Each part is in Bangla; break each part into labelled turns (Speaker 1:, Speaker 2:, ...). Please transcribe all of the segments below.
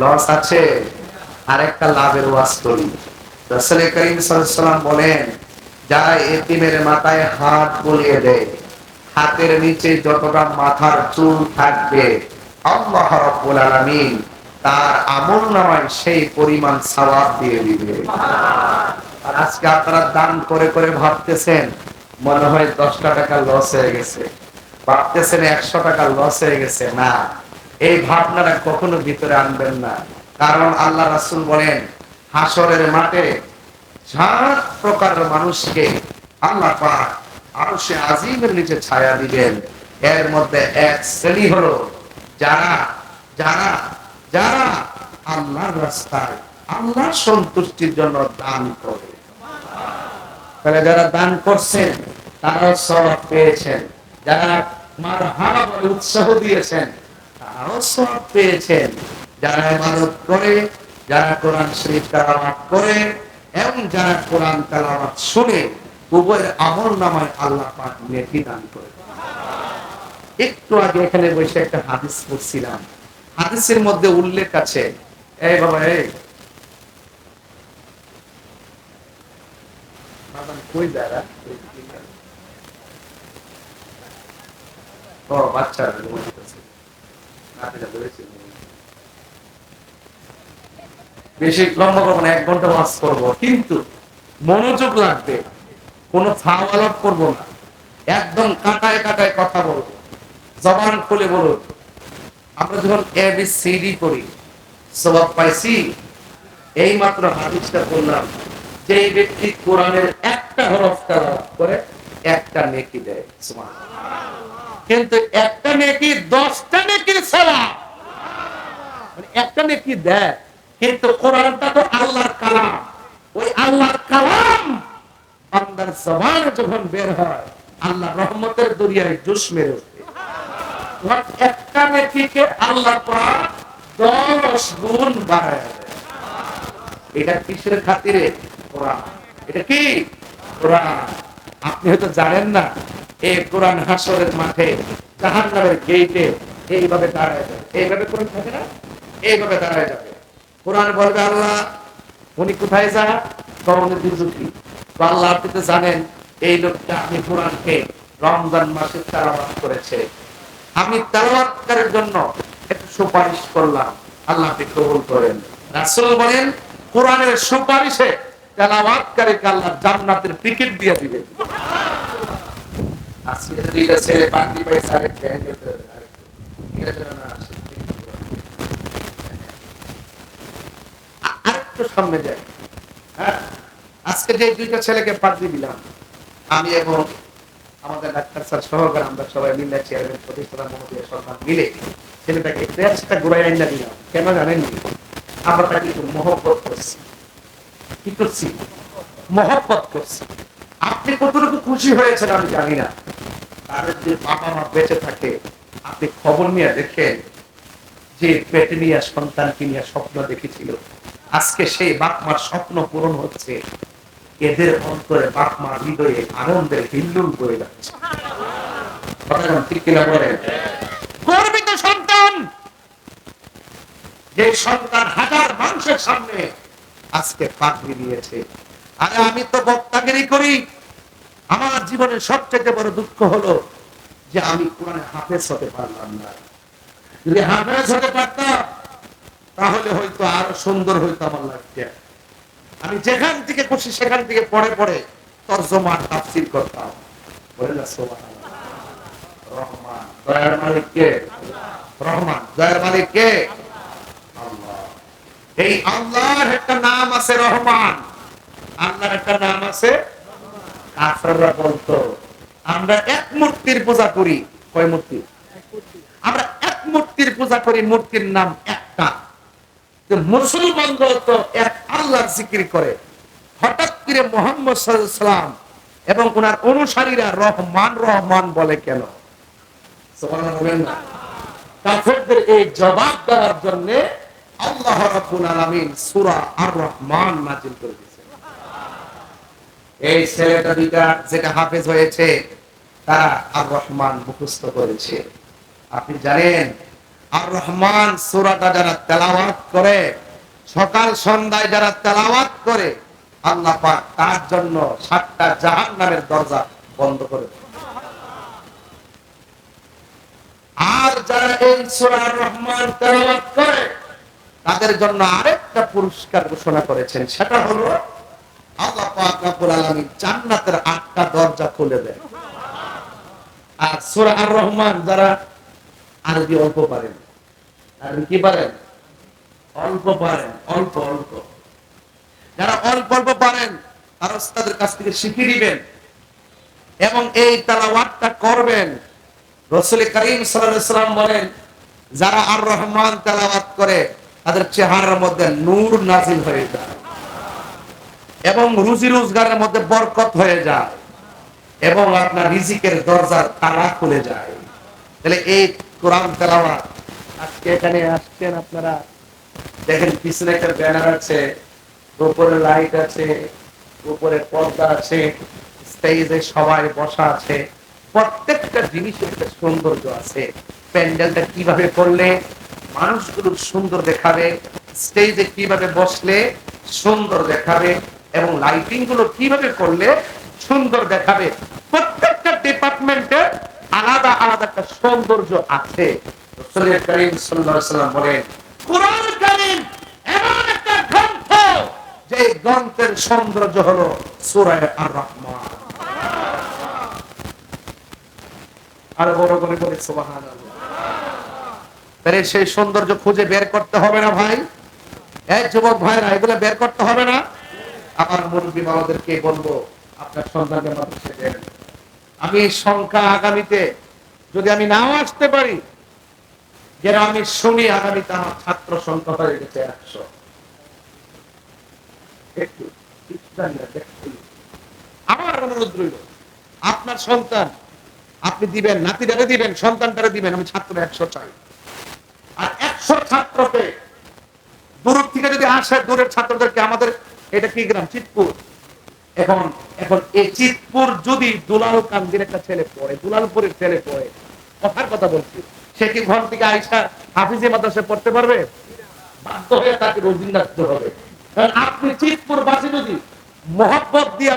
Speaker 1: লস আছে আর একটা লাভের ওয়াজ করি। রাসূল করিম সাল্লাল্লাহু বলেন, যারা এতিমের মাথায় হাত বুলিয়ে দেয়, হাতের নিচে যতটা মাথার চুল থাকবে, আল্লাহ রাব্বুল আলামিন তার আমল নামায় সেই পরিমাণ সওয়াব দিয়ে দিবে। আর আজকে আপনারা দান করে করে ভাবতেছেন, মনে হয় দশটা টাকা লস হয়ে গেছে। ভাবতেছেন একশো টাকা লস হয়ে গেছে, না। এই ভাবনাটা কখনো ভিতরে আনবেন না। কারণ আল্লাহ রাসূল বলেন হাসরের মাঠে সাত প্রকার মানুষকে আল্লাহ পাক আরও সে আজিমের নিচে ছায়া দিবেন। এর মধ্যে এক শ্রেণি হলো যারা যারা যারা আল্লাহর রাস্তায় আল্লাহর সন্তুষ্টির জন্য দান করে। তাহলে যারা দান করছেন, তারাও সব পেয়েছেন। যারা মার হারা উৎসাহ দিয়েছেন সব পেয়েছেন। যারা করে, যারা কোরআন শরীফ তেলাওয়াত করে, এবং যারা কোরআন তেলাওয়াত শুনে, উভয়ের আমল নামায় আল্লাহ পাক দান করে। একটু আগে এখানে বসে একটা হাদিস পড়ছিলাম। হাদিসের মধ্যে উল্লেখ আছে, এই বাবা, এই। ও। বেশি লম্বা করব না, এক ঘণ্টা ওয়াজ করব। কিন্তু মনোযোগ কোনো ফাও আলাপ করব না। একদম কাটায় কাটায় কথা বলব, জবান খুলে আমরা যখন এ বি সি ডি করি পাইছি এই মাত্র হাদিসটা বললাম যে ব্যক্তি কোরআনের একটা হরফ করে, একটা নেকি দেয়। কিন্তু একটা নেকি, দশটা নেকির সওয়াব মানে একটা নেকি দেয়, কিন্তু কোরআনটা তো আল্লাহর কালাম। ওই আল্লাহর কালাম বান্দার জবানে যখন বের হয়, আল্লাহ রহমতের দরিয়ায় জুস মেরে তোমার একটা নেকিকে আল্লাহ দশ গুণ বাড়ায় এটা কিসের খাতিরে? কোরআন। এটা কি? কোরআন। আপনি হয়তো জানেন না এই কোরআন হাসরের মাঠে, জাহান্নামের গেইটে এইভাবে দাঁড়ায় যাবে। এইভাবে কোরআন থাকে না? এইভাবে দাঁড়ায় যাবে। কোরআন বলবে আল্লাহ, উনি কোথায় যা? কমনের দুর্যোগী। আল্লাহ আপনি তো জানেন, এই লোকটা আপনি কোরআনকে রমজান মাসে তালাবাদ করেছে। আমি তালাবাদকারের জন্য একটু সুপারিশ করলাম। আল্লাহ আপনি কবুল করেন। রাসূল বলেন, কোরআনের সুপারিশে তেলাওয়াতকারীকে আল্লাহ জান্নাতের টিকিট দিয়ে দিবে। আজকে হ্যাঁ যে দুইটা ছেলেকে দিলাম আমি এবং আমাদের ডাক্তার স্যার সহকারে আমরা সবাই চেয়ারম্যান সরকার মিলে ছেলেটাকে ড্রেসটা ঘুরাই আইনা দিলাম কেন জানেন আমরা তাকে একটু মহব্বত করছি কি করছি মহব্বত করছি আপনি কতটুকু খুশি হয়েছেন আমি জানি না তাদের যে বাবা মা বেঁচে থাকে, আপনি খবর নিয়ে দেখেন যে পেটে নিয়ে সন্তানকে নিয়ে স্বপ্ন দেখেছিল। আজকে সেই স্বপ্ন পূরণ হচ্ছে। এদের অন্তরে হৃদয়ে আনন্দের যাচ্ছে। গর্বিত সন্তান! যে সন্তান হাজার মানুষের সামনে আজকে পাগড়ি দিয়েছে। আরে আমি তো বক্তাগিরি করি। আমার জীবনের সবচেয়ে বড় দুঃখ হলো যে আমি কোরআনে হাফেজ হতে পারলাম না। যদি হাফেজ হতে পারতাম, তাহলে হয়তো আরও সুন্দর হইতো আমার লাইফটা আমি যেখান থেকে খুশি, সেখান থেকে পড়ে পড়ে তর্জমা তাফসির করতাম। বলে না, সুবহানাল্লাহ। রহমান, দয়ার মালিক কে? রহমান, দয়ার মালিক কে? আল্লাহ। এই আল্লাহর একটা নাম আছে রহমান। আল্লাহর একটা নাম আছে কাফেররা বলতো, আমরা এক মূর্তির পূজা করি। কয় মূর্তি? আমরা এক মূর্তির পূজা করি, মূর্তির নাম একটা। মুসলমান তো এক করে, হঠাৎ করে মোহাম্মদ এবং ওনার অনুসারীরা রহমান রহমান বলে কেন? কাফেরদের এই জবাব দেওয়ার জন্য আল্লাহ রাব্বুল আলামিন সূরা আর রহমান নাযিল করে এই ছেলেটা দুইটা যেটা হাফেজ হয়েছে, তারা আর রহমান মুখস্থ করেছে। আপনি জানেন আর রহমান সুরাটা যারা তেলাওয়াত করে, সকাল সন্ধ্যায় যারা তেলাওয়াত করে, আল্লাহ পাক তার জন্য সাতটা জাহান নামের দরজা বন্ধ করে আর যারা এই সূরা আর রহমান তেলাওয়াত করে, তাদের জন্য আরেকটা পুরস্কার ঘোষণা করেছেন, সেটা হলো আল্লাহ পাক রব্বুল আলামিন জান্নাতের আটটা দরজা খুলে দেয় আর সূরা আর রহমান যারা আরবি অল্প পারেন। আরবি কি পারেন? অল্প পারেন, অল্প অল্প। যারা অল্প অল্প পারেন, তারা কাছ থেকে শিখিয়ে দিবেন। এবং এই তালাওয়াতটা করবেন। রসুল করিম সাল্লাম বলেন, যারা আর রহমান তেলাওয়াত করে, তাদের চেহারার মধ্যে নূর নাজিল হয়ে যায়। এবং রুজি রোজগারের মধ্যে বরকত হয়ে যায় এবং আপনার রিজিকের দরজার তালা খুলে যায়। তাহলে এই কোরআন তেলাওয়াত, আজকে এখানে আসছেন আপনারা। দেখেন, পিছনে একটা ব্যানার আছে, উপরে লাইট আছে, উপরে পর্দা আছে, স্টেজে সবাই বসা আছে। প্রত্যেকটা জিনিসের একটা সৌন্দর্য আছে। প্যান্ডেলটা কীভাবে করলে মানুষগুলো সুন্দর দেখাবে, স্টেজে কীভাবে বসলে সুন্দর দেখাবে এবং লাইটিংগুলো কীভাবে করলে সুন্দর দেখাবে? প্রত্যেকটা ডিপার্টমেন্টের আলাদা আলাদা একটা সৌন্দর্য আছে। যে গ্রন্থের সৌন্দর্য হলো সূরা আর রহমান আর বড় করে বলে তাহলে সেই সৌন্দর্য খুঁজে বের করতে হবে না ভাই? এই যুবক ভাইরা, এগুলো বের করতে হবে না? আমার মুরব্বী বাবাদেরকে বলব, আপনার সন্তানকে মাদ্রাসায় দেন। আমি সংখ্যা আগামীতে যদি আমি নাও আসতে পারি, যেন আমি শুনি আগামীতে আমার ছাত্র সংখ্যা হয়ে গেছে একশো। আমার অনুরোধ রইল, আপনার সন্তান, আপনি দিবেন নাতিটারে দিবেন সন্তানটারে দিবেন, আমি ছাত্র একশো চাই। আর একশো ছাত্রকে দূর থেকে যদি আসে, দূরের ছাত্রদেরকে আমাদের এটা কি গ্রাম? চিতপুর। এখন এখন এই চিতপুর যদি দুলাল কান্দির একটা ছেলে পড়ে, দুলালপুরের ছেলে পড়ে, কথার কথা বলছি, সে কি ঘর থেকে আইসা হাফিজে মাদ্রাসায় পড়তে পারবে? বাধ্য হয়ে তাকে হবে। আপনি চিতপুর বাসী যদি মহব্বত দিয়া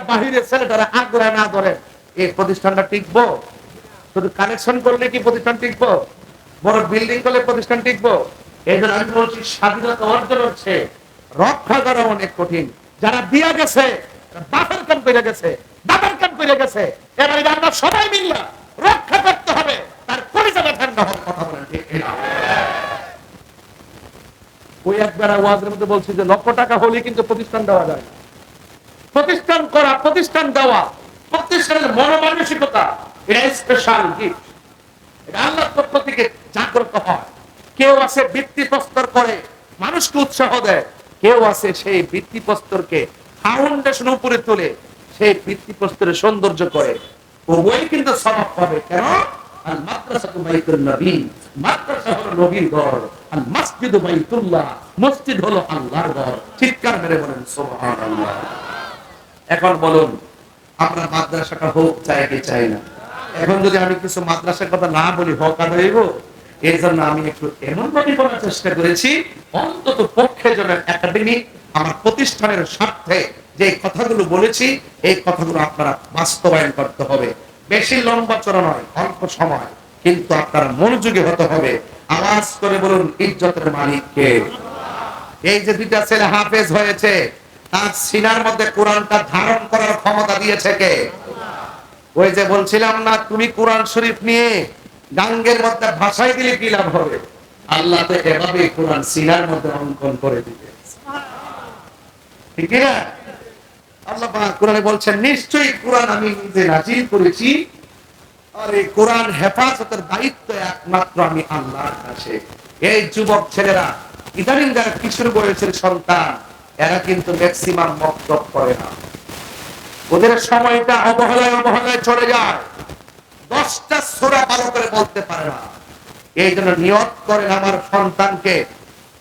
Speaker 1: ছেলেটারা না ধরে এই প্রতিষ্ঠানটা টিকবো? শুধু কানেকশন করলে কি প্রতিষ্ঠান টিকবো? বড় বিল্ডিং করলে প্রতিষ্ঠান টিকবো? এই জন্য আমি বলছি, স্বাধীনতা অর্জন হচ্ছে, রক্ষা করা অনেক কঠিন। যারা দিয়া গেছে বাপের কাম করে গেছে, বাপের কাম করে গেছে। এবারে আমরা সবাই মিললা রক্ষা করতে হবে, তার পরিচয় ঠান্ডা হওয়ার কথা ওই একবার ওয়াজের মধ্যে বলছি যে লক্ষ টাকা হলে কিন্তু প্রতিষ্ঠান দেওয়া যায়। প্রতিষ্ঠান করা, প্রতিষ্ঠান দেওয়া, প্রতিষ্ঠানের মনোমানসিকতা, এটা স্পেশাল গিফট এটা পক্ষ থেকে জাগ্রত হয়। কেউ আছে বৃত্তি প্রস্তর করে, মানুষকে উৎসাহ দেয়। কেউ আছে সেই বৃত্তি প্রস্তরকে ফাউন্ডেশন উপরে তুলে সেই বৃত্তি প্রস্তরের সৌন্দর্য করে। উভয় কিন্তু স্বভাব পাবে কেন? এখন বলুন মাদ্রাসাটা হোক চাই না? যদি আমি কিছু মাদ্রাসার কথা না বলি, হোক আর হইব? এই জন্য আমি একটু এমন ভাবে বলার চেষ্টা করেছি, অন্তত পক্ষে যেন একাডেমি আমার প্রতিষ্ঠানের স্বার্থে যে কথাগুলো বলেছি, এই কথাগুলো আপনারা বাস্তবায়ন করতে হবে। বেশি লম্বা চড়া নয়, অল্প সময়, কিন্তু আপনারা মনোযোগী হতে হবে। আওয়াজ করে বলুন, ইজ্জতের মালিককে এই যে দুইটা ছেলে হাফেজ হয়েছে, তার সিনার মধ্যে কোরআনটা ধারণ করার ক্ষমতা দিয়েছে কে? ওই যে বলছিলাম না, তুমি কোরআন শরীফ নিয়ে গাঙ্গের মধ্যে ভাষায় দিলে কি লাভ হবে? আল্লাহ তো এভাবে কোরআন সিনার মধ্যে অঙ্কন করে দিবে। ঠিক না আল্লাহ কোরআনে বলছেন, নিশ্চয়ই কোরআন আমি নিজে নাজিল করেছি, আর এই কোরআন হেফাজতের দায়িত্ব একমাত্র আমি আল্লাহর কাছে। এই যুবক ছেলেরা, ইদানিং যারা কিশোর বয়সের সন্তান, এরা কিন্তু ম্যাক্সিমাম মক্তব করে না। ওদের সময়টা অবহেলায় অবহেলায় চলে যায়। দশটা সোরা ভালো করে বলতে পারে না। এই জন্য নিয়ত করেন আমার সন্তানকে।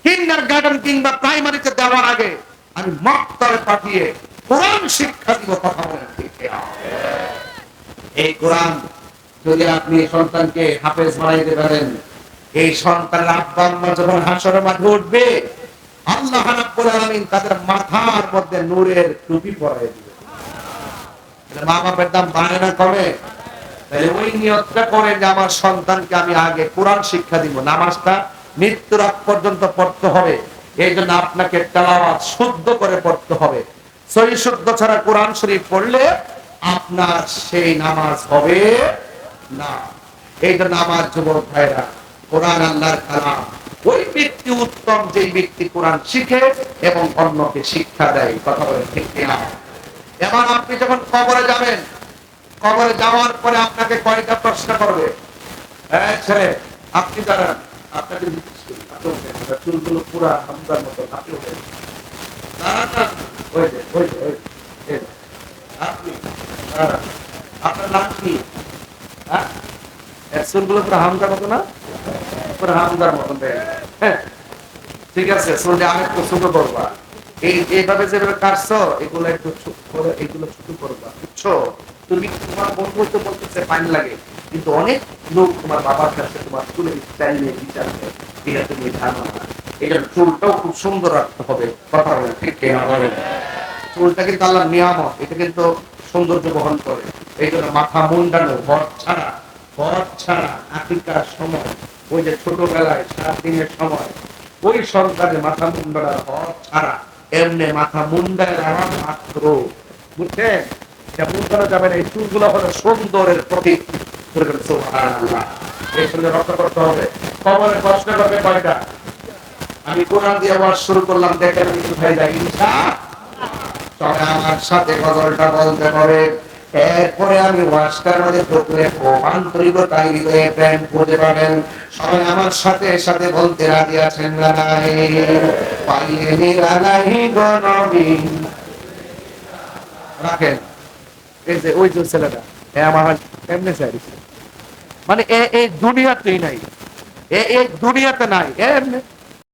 Speaker 1: কিন্ডার গার্ডেন কিংবা প্রাইমারিতে দেওয়ার আগে আমি মক্তরে পাঠিয়ে কোরআন শিক্ষা দিব, কথা কিনা? এই কোরআন যদি আপনি সন্তানকে হাফেজ বানাইতে পারেন, এই সন্তানের আব্বা আম্মা যখন হাসরের মাঠে উঠবে, আল্লাহ রাব্বুল আলামিন তাদের মাথার মধ্যে নূরের টুপি পরায় দিবে মা বাপের দাম বাড়ে না কমে? তাহলে ওই নিয়তটা করে যে আমার সন্তানকে আমি আগে কোরআন শিক্ষা দিব, নামাজটা মৃত্যুর আগ পর্যন্ত পড়তে হবে। এই জন্য আপনাকে তেলাওয়াত শুদ্ধ করে পড়তে হবে। সহি শুদ্ধ ছাড়া কোরআন শরীফ পড়লে আপনার সেই নামাজ হবে না। এই জন্য আমার যুবক ভাইরা কোরআন আল্লাহর কালাম, ওই ব্যক্তি উত্তম যে ব্যক্তি কোরআন শিখে এবং অন্যকে শিক্ষা দেয়, কথা বলে ঠিক কিনা? এবার আপনি যখন কবরে যাবেন কবরে যাওয়ার পরে আপনাকে কয়টা প্রশ্ন করবে? হ্যাঁ ছেলে, আপনি দাঁড়ান। আপনাকে চুলগুলো পুরা হামদার মতো। আপনার নাম কি? হ্যাঁ? চুলগুলো হামদার হামদার মতন হ্যাঁ। ঠিক আছে, চুলটা আমি ছোট করবা। এই, এইভাবে যেভাবে কাটছো, এগুলো একটু এগুলো ছোট করবা, বুঝছ? তুমি তোমার বন্ধু তো বলতেছে পানি লাগে? কিন্তু অনেক লোক তোমার বাবার কাছে তোমার স্টাইল নিয়ে, বিচার করে এটা তুমি জানো না। এটা চুলটাও খুব সুন্দর রাখতে হবে, কথা বলে, ঠিক চুলটা কিন্তু আল্লাহ নিয়ামত, এটা কিন্তু সৌন্দর্য বহন করে। এই জন্য মাথা মুন্ডানো ঘর ছাড়া ঘর ছাড়া আফ্রিকার সময়, ওই যে ছোটবেলায় সাত দিনের সময়, ওই সন্তানের মাথা মুন্ডানো ঘর ছাড়া, এমনি মাথা মুন্ডায় মাত্র। বুঝছেন? এটা মুন্ডানো যাবে না, এই চুলগুলো হলো সুন্দরের প্রতীক। করে করে হবে। আমি কোরআন দিয়ে আবার শুরু করলাম আমার সাথে এরপরে আমি সবাই আমার সাথে সাথে বলতে রাজি আছেন রাখেন। এই যে, ওই যে ছেলেটা, এ আমার এমনি চাইছে মানে এ এই দুনিয়াতেই নাই। এ এই দুনিয়াতে নাই, এ এমনি।